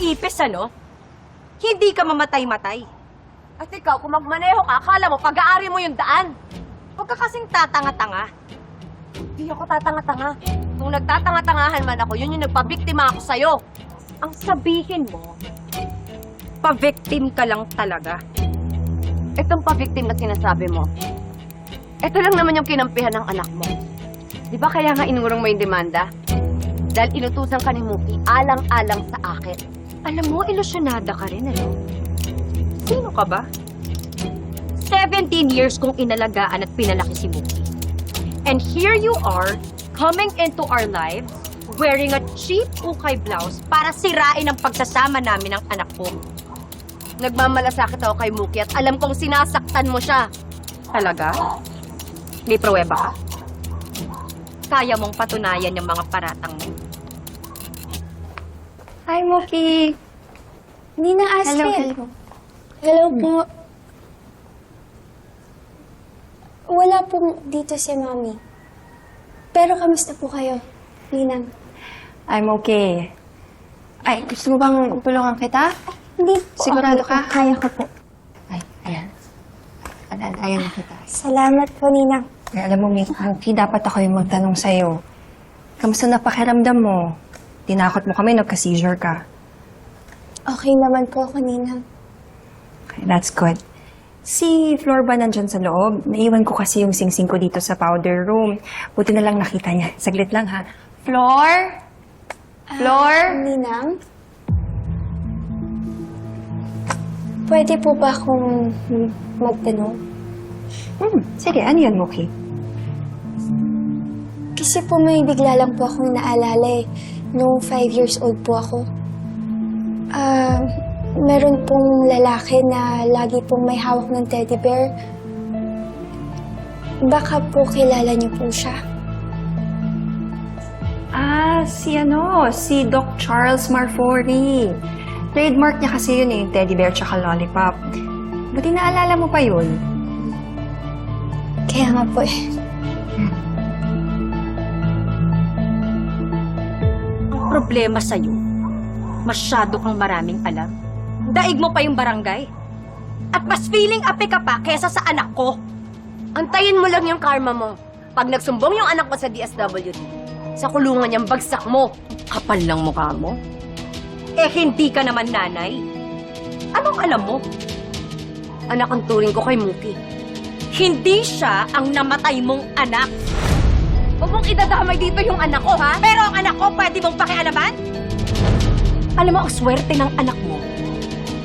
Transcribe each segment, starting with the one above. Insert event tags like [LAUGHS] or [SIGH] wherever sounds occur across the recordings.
ipis, ano? Hindi ka mamatay-matay. At ikaw, kung magmaneho ka, akala mo pag-aari mo yung daan. Huwag ka kasing tatanga-tanga. Hindi ako tatanga-tanga. Kung nagtatanga-tangahan man ako, yun yung nagpabiktima ako sa'yo. Ang sabihin mo, pa-victim ka lang talaga. Itong pa-victim na sinasabi mo, ito lang naman yung kinampihan ng anak mo. Di ba kaya nga inurong mo yung demanda? Dahil inutusan ka ni Muki, alang-alang sa akin. Alam mo, ilusyonada ka rin, ano? Sino ka ba? 17 years kong inalagaan at pinalaki si Muki. And here you are, coming into our lives, wearing a cheap ukay blouse para sirain ang pagsasama namin ng anak ko. Nagmamalasakit ako kay Muki at alam kong sinasaktan mo siya. Talaga? May pruweba ka? Kaya mong patunayan yung mga paratang mo. Hi, Moki. Ninang Astrid. Hello, hello. Hello po. Wala pong dito si Mami. Pero kamusta po kayo, Ninang? I'm okay. Ay, gusto mo bang tulungan kita? Hindi po. Sigurado okay ka? po. Kaya ko po. Ay, ayan. Ayan, ayan na kita. Salamat po, Ninang. Ay, alam mo, Moki, dapat ako yung magtanong sa'yo. Kamusta na pakiramdam mo? Tinakot mo kami, nagka-seizure ka. Okay naman po ako, Ninang. Okay, that's good. Si Flor ba nandyan sa loob? Naiwan ko kasi yung singsing ko dito sa powder room. Buti na lang nakita niya. [LAUGHS] Saglit lang, ha? Flor? Flor? Ninang? Pwede po ba akong magtanong? Hmm, sige, ano yun, Moki? Kasi po may bigla lang po akong naalala eh. Noong five years old po ako. Ah, meron pong lalaki na lagi pong may hawak ng teddy bear. Baka po kilala niyo po siya. Ah, si ano, si Doc Charles Marfori. Trademark niya kasi yun eh, yung teddy bear tsaka lollipop. Buti naalala mo pa yun. Kaya nga po eh. Problema sa'yo, masyado kang maraming alam. Daig mo pa yung barangay. At mas feeling ape ka pa kesa sa anak ko. Antayin mo lang yung karma mo. Pag nagsumbong yung anak mo sa DSWD, sa kulungan niyang bagsak mo, kapal lang mukha mo. Eh, hindi ka naman nanay. Anong alam mo? Anak ang turing ko kay Muki. Hindi siya ang namatay mong anak. Huwag mong idadamay dito yung anak ko, ha? Pero ang anak ko, pwede mong pakialaman? Alam mo, ang swerte ng anak mo.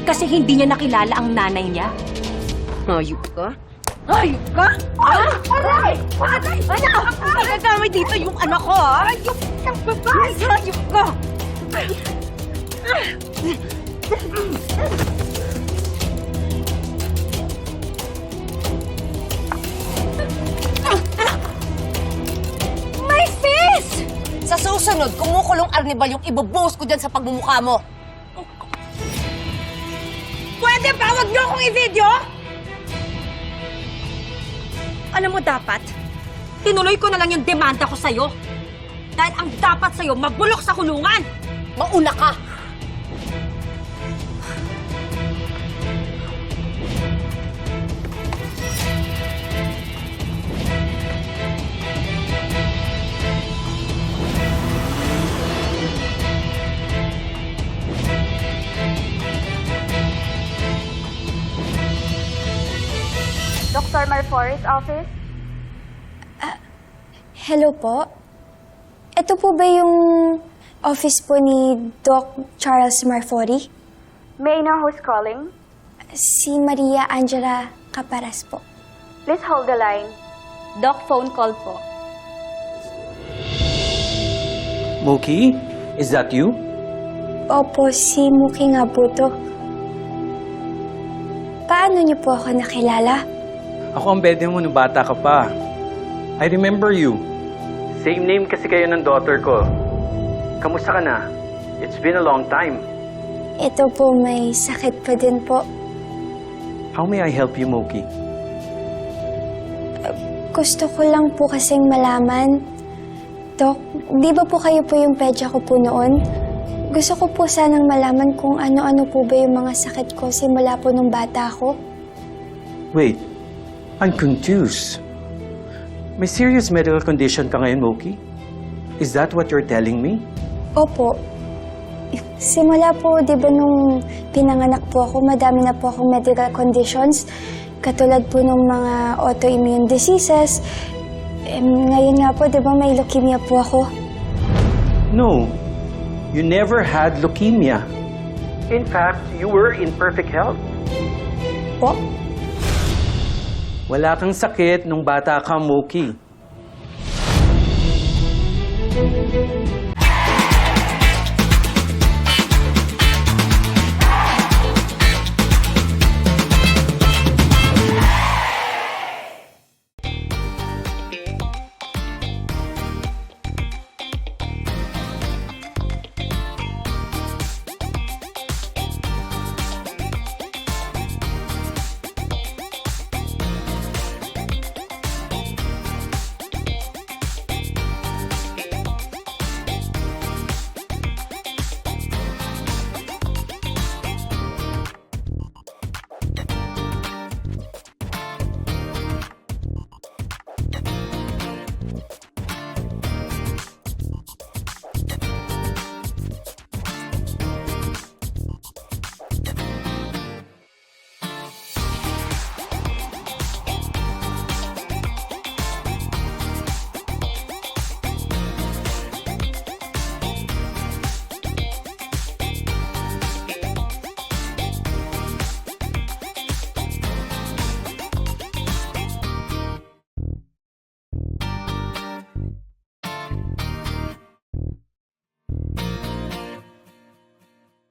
Kasi hindi niya nakilala ang nanay niya. Hayop ka? Hayop ka? Ah! Aray! Aray! Anak! Nagagamay dito yung anak ko, ha? Hayop ka! babae! Hayop ka! Susunod, kumukulong arnibal yung ibubuhos ko dyan sa pagmumukha mo. Pwede ba? Huwag niyo akong i-video! Alam mo dapat, tinuloy ko na lang yung demanda ko sa'yo. Dahil ang dapat sa'yo, mabulok sa kulungan! Mauna ka! Dr. Marfori's office? Hello po. Ito po ba yung office po ni Doc Charles Marfori? May I know who's calling? Si Maria Angela Caparas po. Please hold the line. Doc, phone call po. Mookie, is that you? Opo, si Muki nga po to. Paano niyo po ako nakilala? Ako ang bede mo nung bata ka pa. I remember you. Same name kasi kayo ng daughter ko. Kamusta ka na? It's been a long time. Ito po, may sakit pa din po. How may I help you, Mookie? Gusto ko lang po kasing malaman. Dok, di ba po kayo po yung pedya ko po noon? Gusto ko po sanang malaman kung ano-ano po ba yung mga sakit ko simula po nung bata ako. Wait, I'm confused. May serious medical condition ka ngayon, Moki? Is that what you're telling me? Opo. Simula po, di ba nung pinanganak po ako, madami na po akong medical conditions. Katulad po ng mga autoimmune diseases. Em, ngayon nga po, di ba may leukemia po ako? No, you never had leukemia. In fact, you were in perfect health. Po? Wala kang sakit nung bata ka, Moki.